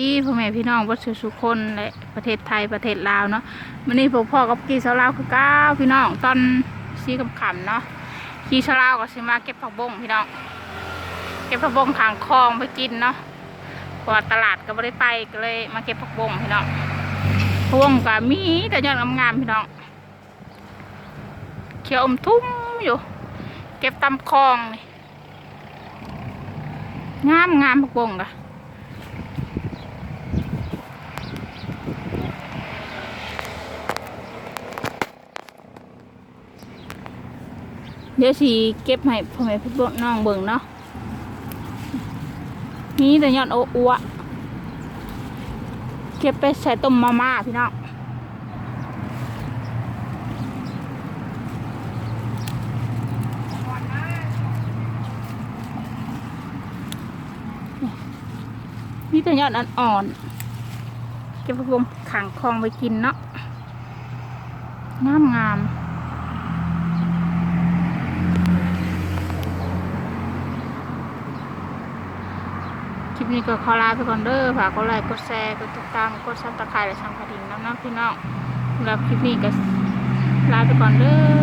พี่พ่อแม่พี่น้องวัดสุขคนและประเทศไทยประเทศลาวเนาะวันนี้พวกพ่อกับกีสาวลาวคือก้าวพี่น้องตอนซีกับขำเนาะกีสาวลาวก็สิมาเก็บผักบงพี่น้องเก็บผักบงทางคลองไปกินเนาะพราะว่าตลาดก็ไม่ได้ไปก็เลยมาเก็บผักบงพี่น้องผักบงก็มีแต่ยอดงามๆพี่น้องเขียวอมทุ่มอยู่ เก็บตามคลองงามงามผักบงกะ เดี๋ยวสิเก็บให้พ่อแม่พี่น้องเบิ่งเนาะนี่แต่ยอดโออัวเก็บไปใส่ต้มมาม่าพี่น้องนี่แต่ยอดอ่อนๆเก็บไปวงขังคลองไปกินเนาะงามงาม คลิปนี้ก็ขอลาไปก่อนเด้อฝากกดไลค์กดแชร์กดติดตามกดซับสไครต์และช่องกระดิ่งน้ำน้ำพี่น้องแล้วคลิปนี้ก็ลาไปก่อนเด้อ